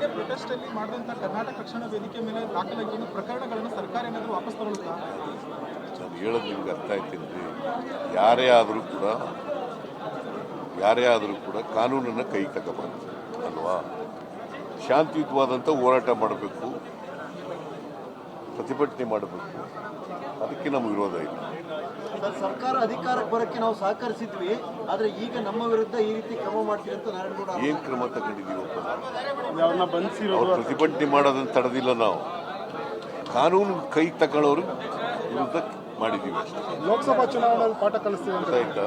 ನಿನ್ನೆ ಪ್ರೊಟೆಸ್ಟ್ ಅಲ್ಲಿ ಮಾಡಿದಂತ ಕರ್ನಾಟಕ ರಕ್ಷಣಾ ವೇದಿಕೆ ಮೇಲೆ ದಾಖಲಾಗಿರುವ ಪ್ರಕರಣಗಳನ್ನು ಸರ್ಕಾರ ಏನಾದರೂ ವಾಪಸ್ ತಗೊಳ್ಳುತ್ತಾ ನಾನು ಹೇಳೋದು ನಿಮ್ಗೆ ಅರ್ಥ ಆಯ್ತೀನಿ ಯಾರೇ ಆದರೂ ಕೂಡ, ಯಾರೇ ಆದರೂ ಕೂಡ ಕಾನೂನನ್ನು ಕೈ ತಗೋಬಾರ್ದು ಅಲ್ವಾ? ಶಾಂತಿಯುತವಾದಂಥ ಹೋರಾಟ ಮಾಡಬೇಕು, ಪ್ರತಿಭಟನೆ ಮಾಡಬೇಕು. ಅದಕ್ಕೆ ನಮ್ಗೆ ವಿರೋಧ ಇಲ್ಲ. ಸರ್, ಸರ್ಕಾರ ಅಧಿಕಾರಕ್ಕೆ ಬರೋಕ್ಕೆ ನಾವು ಸಹಕರಿಸಿದ್ವಿ ಆದರೆ ಈಗ ನಮ್ಮ ವಿರುದ್ಧ ಈ ರೀತಿ ಕ್ರಮ ಮಾಡ್ತೀವಿ ಅಂತ ನಾರಾಯಣಗೌಡ ಏನು ಕ್ರಮ ತಗೊಂಡಿದ್ದೀವಪ್ಪ ನಾವು ಅವ್ರನ್ನ ಬಂಧಿಸಿರೋ ಅವ್ರು ಪ್ರತಿಭಟನೆ ಮಾಡೋದನ್ನು ತಡೆದಿಲ್ಲ ನಾವು. ಕಾನೂನು ಕೈ ತಗೊಳ್ಳೋರು ವಿರುದ್ಧ ಮಾಡಿದ್ದೀವಿ ಅಷ್ಟೇ. ಲೋಕಸಭಾ ಚುನಾವಣೆಯಲ್ಲಿ ಪಾಠ ಕಲಿಸ್ತೀವಿ ಅಂತ. ಆಯ್ತಾ?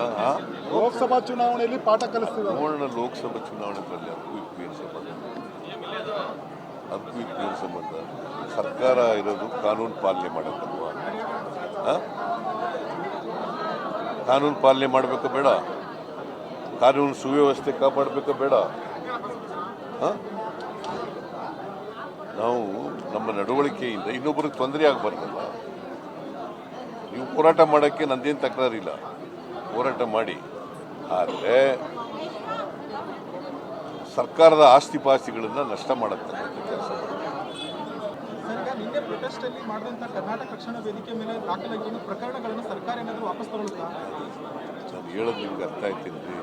ಲೋಕಸಭಾ ಚುನಾವಣೆಯಲ್ಲಿ ಪಾಠ ಕಲಿಸ್ತೀವಿ ನೋಡೋಣ ಲೋಕಸಭಾ ಚುನಾವಣೆಗಳಲ್ಲಿ ಅದಕ್ಕೂ ಇದಕ್ಕೂ ಏನು ಸಂಬಂಧ. ಅದಕ್ಕೂ ಇದಕ್ಕೂ ಏನು ಸಂಬಂಧ. ಸರ್ಕಾರ ಇರೋದು ಕಾನೂನು ಪಾಲನೆ ಮಾಡಬೇಕಲ್ವಾ ಆ? ಕಾನೂನು ಪಾಲನೆ ಮಾಡಬೇಕು ಬೇಡ. ಕಾನೂನು ಸುವ್ಯವಸ್ಥೆ ಕಾಪಾಡಬೇಕು ಬೇಡ? ನಾವು ನಮ್ಮ ನಡವಳಿಕೆಯಿಂದ ಇನ್ನೊಬ್ಬರಿಗೆ ತೊಂದರೆ ಆಗಬಾರ್ದಲ್ಲ. ನೀವು ಹೋರಾಟ ಮಾಡೋಕ್ಕೆ ನಂದೇನು ತಕರಾರಿಲ್ಲ. ಹೋರಾಟ ಮಾಡಿ. ಆದರೆ ಸರ್ಕಾರದ ಆಸ್ತಿ ಪಾಸ್ತಿಗಳನ್ನು ನಷ್ಟ ಮಾಡತಕ್ಕಂಥ ಕೆಲಸ ಮಾಡಿ ಸರ್ ಈಗ ನಿನ್ನೆ ಪ್ರೊಟೆಸ್ಟ್ ಅಲ್ಲಿ ಮಾಡಿದಂತ ಕರ್ನಾಟಕ ರಕ್ಷಣಾ ವೇದಿಕೆ ಮೇಲೆ ದಾಖಲಾಗಿರುವ ಪ್ರಕರಣಗಳನ್ನು ಸರ್ಕಾರ ಏನಾದರೂ ವಾಪಸ್ ತಗೊಳ್ಳುತ್ತಾ? ನಾನು ಹೇಳೋದು ನಿಮ್ಗೆ ಅರ್ಥ ಆಯ್ತೇನ್ರಿ?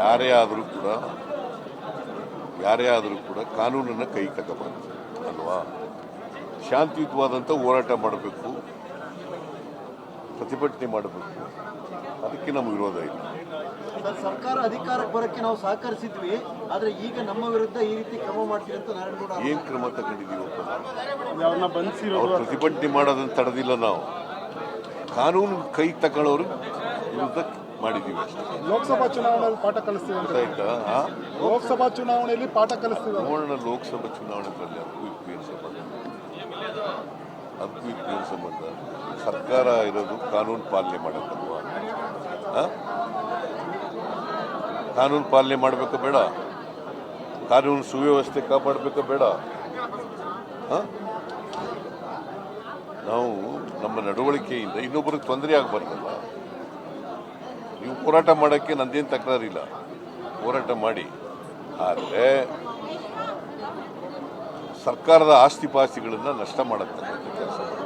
ಯಾರೇ ಆದರೂ ಕೂಡ ಯಾರೇ ಆದರೂ ಕೂಡ ಕಾನೂನನ್ನು ಕೈ ತಗೋಬಾರ್ದು ಅಲ್ವಾ? ಶಾಂತಿಯುತವಾದಂಥ ಹೋರಾಟ ಮಾಡಬೇಕು ಪ್ರತಿಭಟನೆ ಮಾಡಬೇಕು. ಅದಕ್ಕೆ ನಮ್ಗೆ ವಿರೋಧ ಇಲ್ಲ. ಸರ್, ಸರ್ಕಾರ ಅಧಿಕಾರಕ್ಕೆ ಬರೋಕ್ಕೆ ನಾವು ಸಹಕರಿಸಿದ್ವಿ ಆದರೆ ಈಗ ನಮ್ಮ ವಿರುದ್ಧ ಈ ರೀತಿ ಕ್ರಮ ಮಾಡ್ತೀವಿ ಅಂತ ನಾರಾಯಣಗೌಡ ಏನು ಕ್ರಮ ತಗೊಂಡಿದ್ದೀವಪ್ಪ? ಅವ್ರನ್ನ ಅವ್ರು ಪ್ರತಿಭಟನೆ ಮಾಡೋದನ್ನ ತಡೆದಿಲ್ಲ ನಾವು. ಕಾನೂನು ಕೈ ತಗೊಳ್ಳೋರು ವಿರುದ್ಧ ಮಾಡಿದ್ದೀವಿ ಅಷ್ಟೇ. ಲೋಕಸಭಾ ಚುನಾವಣೆಯಲ್ಲಿ ಪಾಠ ಕಲಿಸ್ತೀವಿ ಅಂತ. ಆಯ್ತಾ ಆ? ಲೋಕಸಭಾ ಚುನಾವಣೆಯಲ್ಲಿ ಪಾಠ ಕಲಿಸ್ತೀವಿ ನೋಡೋಣ ಲೋಕಸಭಾ ಚುನಾವಣೆಗಳಲ್ಲಿ ಅದಕ್ಕೂ ಇದಕ್ಕೂ ಏನು ಸಂಬಂಧ. ಅದಕ್ಕೂ ಇದಕ್ಕೂ ಏನು ಸಂಬಂಧ. ಸರ್ಕಾರ ಇರೋದು ಕಾನೂನು ಪಾಲನೆ ಮಾಡಬೇಕಲ್ವ? ಆ? ಕಾನೂನು ಪಾಲನೆ ಮಾಡಬೇಕು ಬೇಡ? ಕಾನೂನು ಸುವ್ಯವಸ್ಥೆ ಕಾಪಾಡಬೇಕು ಬೇಡ? ಆ? ನಾವು ನಮ್ಮ ನಡವಳಿಕೆಯಿಂದ ಇನ್ನೊಬ್ಬರಿಗೆ ತೊಂದರೆ ಆಗಬಾರ್ದಲ್ಲ. ನೀವು ಹೋರಾಟ ಮಾಡೋಕ್ಕೆ ನಂದೇನು ತಕರಾರಿಲ್ಲ ಹೋರಾಟ ಮಾಡಿ. ಆದರೆ ಸರ್ಕಾರದ ಆಸ್ತಿ ಪಾಸ್ತಿಗಳನ್ನು ನಷ್ಟ ಮಾಡತಕ್ಕಂಥ